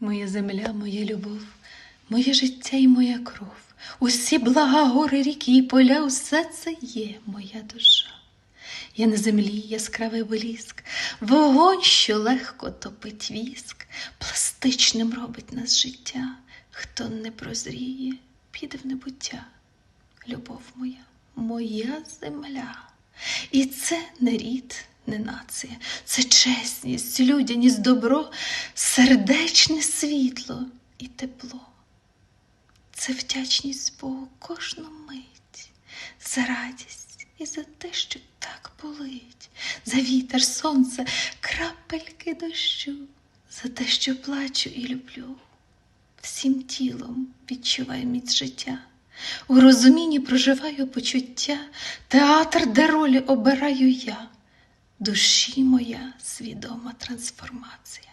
Моя земля, моя любов, моє життя і моя кров, усі блага, гори, ріки і поля, усе це є моя душа. Я на землі яскравий блиск, вогонь, що легко топить віск, пластичним робить нас життя. Хто не прозріє, піде в небуття. Любов моя, моя земля. І це не рід, не нація, це чесність, людяність, добро, сердечне світло і тепло. Це вдячність Богу кожну мить, за радість і за те, що так болить, за вітер, сонце, крапельки дощу, за те, що плачу і люблю. Всім тілом відчуваю міць життя. У розумінні проживаю почуття, театр, де ролі обираю я, душі моя свідома трансформація.